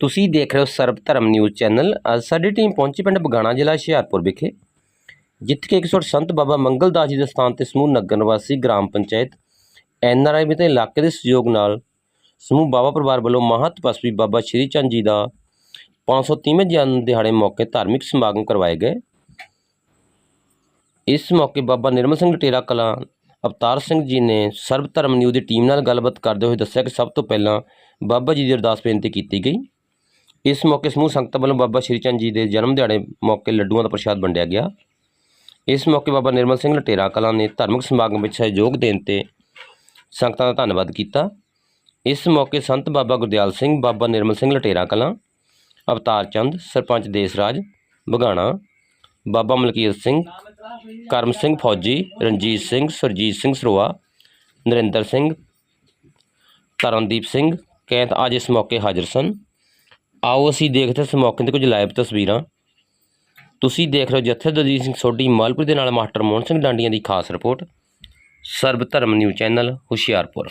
ਤੁਸੀਂ ਦੇਖ ਰਹੇ ਹੋ ਸਰਬ ਧਰਮ ਨਿਊਜ਼ ਚੈਨਲ। ਅੱਜ ਸਾਡੀ ਟੀਮ ਪਹੁੰਚੀ ਪਿੰਡ ਬਗਾਣਾ ਜ਼ਿਲ੍ਹਾ ਹੁਸ਼ਿਆਰਪੁਰ ਵਿਖੇ, ਜਿੱਥੇ ਕਿ ਇੱਕ ਸੌ ਸੰਤ ਬਾਬਾ ਮੰਗਲਦਾਸ ਜੀ ਦੇ ਸਥਾਨ ਤੇ ਸਮੂਹ ਨਗਰ ਨਿਵਾਸੀ ਗ੍ਰਾਮ ਪੰਚਾਇਤ ਐਨ ਆਰ ਆਈ ਅਤੇ ਇਲਾਕੇ ਦੇ ਸਹਿਯੋਗ ਨਾਲ ਸਮੂਹ ਬਾਬਾ ਪਰਿਵਾਰ ਵੱਲੋਂ ਮਹਾਂ ਤਪਸਵੀ ਬਾਬਾ ਸ਼੍ਰੀ ਚੰਦ ਜੀ ਦਾ 530ਵੇਂ ਜਨਮ ਦਿਹਾੜੇ ਮੌਕੇ ਧਾਰਮਿਕ ਸਮਾਗਮ ਕਰਵਾਏ ਗਏ। ਇਸ ਮੌਕੇ ਬਾਬਾ ਨਿਰਮਲ ਸਿੰਘ ਟੇਰਾ ਕਲਾਂ, ਅਵਤਾਰ ਸਿੰਘ ਜੀ ਨੇ ਸਰਬ ਧਰਮ ਨਿਊਜ਼ ਦੀ ਟੀਮ ਨਾਲ ਗੱਲਬਾਤ ਕਰਦੇ ਹੋਏ ਦੱਸਿਆ ਕਿ ਸਭ ਤੋਂ ਪਹਿਲਾਂ ਬਾਬਾ ਜੀ ਦੀ ਅਰਦਾਸ ਬੇਨਤੀ ਕੀਤੀ ਗਈ। ਇਸ ਮੌਕੇ ਸਮੂਹ ਸੰਗਤਾਂ ਵੱਲੋਂ ਬਾਬਾ ਸ਼੍ਰੀ ਚੰਦ ਜੀ ਦੇ ਜਨਮ ਦਿਹਾੜੇ ਮੌਕੇ ਲੱਡੂਆਂ ਦਾ ਪ੍ਰਸ਼ਾਦ ਵੰਡਿਆ ਗਿਆ। ਇਸ ਮੌਕੇ ਬਾਬਾ ਨਿਰਮਲ ਸਿੰਘ ਲਟੇਰਾ ਕਲਾਂ ਨੇ ਧਾਰਮਿਕ ਸਮਾਗਮ ਵਿੱਚ ਸਹਿਯੋਗ ਦੇਣ ਤੇ ਸੰਗਤਾਂ ਦਾ ਧੰਨਵਾਦ ਕੀਤਾ। ਇਸ ਮੌਕੇ ਸੰਤ ਬਾਬਾ ਗੁਰਦਿਆਲ ਸਿੰਘ, ਬਾਬਾ ਨਿਰਮਲ ਸਿੰਘ ਲਟੇਰਾ ਕਲਾਂ, ਅਵਤਾਰ ਚੰਦ, ਸਰਪੰਚ ਦੇਸਰਾਜ ਬਗਾਣਾ ਬਾਬਾ ਮਲਕੀਰ ਸਿੰਘ, ਕਰਮ ਸਿੰਘ ਫੌਜੀ, ਰਣਜੀਤ ਸਿੰਘ, ਸੁਰਜੀਤ ਸਿੰਘ ਸਰੋਆ, ਨਰਿੰਦਰ ਸਿੰਘ, ਤਰਨਦੀਪ ਸਿੰਘ ਕੈਂਤ ਅੱਜ ਇਸ ਮੌਕੇ ਹਾਜ਼ਰ ਸਨ। ਆਓ ਅਸੀਂ ਦੇਖਦੇ ਇਸ ਮੌਕੇ ਤੇ ਕੁਝ ਲਾਈਵ ਤਸਵੀਰਾਂ। ਤੁਸੀਂ ਦੇਖ ਰਹੇ ਹੋ ਜਥੇਦਾਰ ਸਿੰਘ ਸੋਢੀ, ਮਾਲਪੁਰ ਦੇ ਨਾਲ ਮਾਸਟਰ ਮੋਹਨ ਸਿੰਘ ਡਾਂਡੀਆਂ ਦੀ ਖਾਸ report. Sarab Dharam news channel, Hoshiarpur.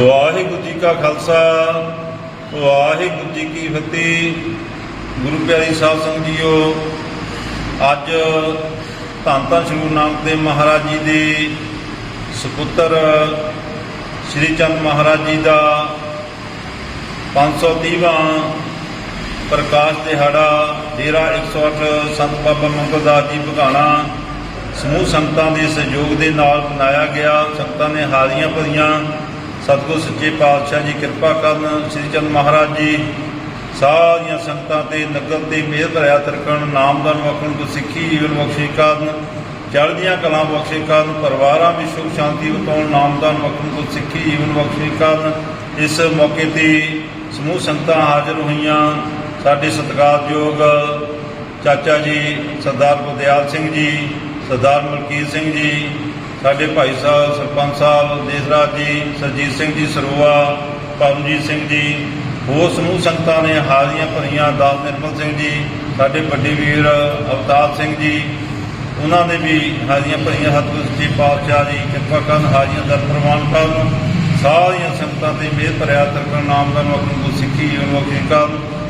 Waheguru ji ਕਾ ਖਾਲਸਾ, ਵਾਹਿਗੁਰੂ ਜੀ ਕੀ ਫਤਿਹ। ਗੁਰੂ ਪਿਆਰੀ ਸਾਹਿਬ ਸੰਗਤ ਜੀਓ, ਅੱਜ ਧੰਨ ਧੰਨ ਸ਼੍ਰੀ ਗੁਰੂ ਨਾਨਕ ਦੇਵ ਮਹਾਰਾਜ ਜੀ ਦੇ ਸੁਪੁੱਤਰ ਸ਼੍ਰੀ ਚੰਦ ਮਹਾਰਾਜ ਜੀ ਦਾ 530ਵਾਂ ਪ੍ਰਕਾਸ਼ ਦਿਹਾੜਾ, ਡੇਰਾ 108 ਸੰਤ ਬਾਬਾ ਮੰਗਲਦਾਸ ਜੀ ਬਘਾਣਾ ਸਮੂਹ ਸੰਗਤਾਂ ਦੇ ਸਹਿਯੋਗ ਦੇ ਨਾਲ ਮਨਾਇਆ ਗਿਆ। ਸੰਗਤਾਂ ਨੇ ਹਾਜ਼ਰੀਆਂ ਭਰੀਆਂ। ਸਤਿਗੁਰ ਸੱਚੇ ਪਾਤਸ਼ਾਹ ਜੀ ਕਿਰਪਾ ਕਰਨ ਸ੍ਰੀ ਚੰਦ ਮਹਾਰਾਜ ਜੀ। ਸਾਰੀਆਂ ਸੰਗਤਾਂ ਤੇ ਨਗਰ ਤੇ ਮਿਹਰ ਭਰਿਆ ਤਰਕਣ, ਨਾਮਦਾਨ ਵਖਣ ਕੋ ਸਿੱਖੀ ਜੀਵਨ ਬਖਸ਼ੇ ਕਾਰਨ, ਚੜ੍ਹਦੀਆਂ ਕਲਾਂ ਬਖਸ਼ੇ ਕਰਨ, ਪਰਿਵਾਰਾਂ ਵਿੱਚ ਸੁਖ ਸ਼ਾਂਤੀ ਉਤੋਂ ਨਾਮਦਾਨ ਵਖਣ ਕੋ ਸਿੱਖੀ ਜੀਵਨ ਬਖਸ਼ੇ ਕਰਨ। ਇਸ ਮੌਕੇ ਤੇ ਸਮੂਹ ਸੰਗਤਾਂ ਹਾਜ਼ਰ ਹੋਈਆਂ। ਸਾਡੇ ਸਤਿਕਾਰਯੋਗ ਚਾਚਾ ਜੀ ਸਰਦਾਰ ਗੁਰਦਿਆਲ ਸਿੰਘ ਜੀ, ਸਰਦਾਰ ਮਲਕੀਤ ਸਿੰਘ ਜੀ, ਸਾਡੇ ਭਾਈ ਸਾਹਿਬ ਸਰਪੰਚ ਸਾਹਿਬ ਦੇਸਰਾਜ ਜੀ, ਸਰਜੀਤ ਸਿੰਘ ਜੀ ਸਰੋਆ, ਪਰਮਜੀਤ ਸਿੰਘ ਜੀ, ਹੋਰ ਸਮੂਹ ਸੰਗਤਾਂ ਨੇ ਹਾਜ਼ਰੀਆਂ ਭਰੀਆਂ, ਦਾਸ ਨਿਰਮਲ ਸਿੰਘ ਜੀ, ਸਾਡੇ ਵੱਡੇ ਵੀਰ ਅਵਤਾਰ ਸਿੰਘ ਜੀ, ਉਹਨਾਂ ਨੇ ਵੀ ਹਾਜ਼ਰੀਆਂ ਭਰੀਆਂ। ਸਤਿਗੁਰ ਸੱਚੇ ਪਾਤਸ਼ਾਹ ਜੀ, ਕਿਰਪਾ ਕਰਨ ਹਾਜ਼ਰੀਆਂ ਦਰ ਪ੍ਰਵਾਨ ਕਰਨ। ਸਾਰੀਆਂ ਸੰਗਤਾਂ ਤੇ ਮਿਹਰ ਭਰਿਆ ਤਰਕਣ ਨਾਮ ਦਾ ਨੂੰ ਸਿੱਖੀ ਜੀਵਨ ਬਖਸ਼ੇ ਕਰਨ।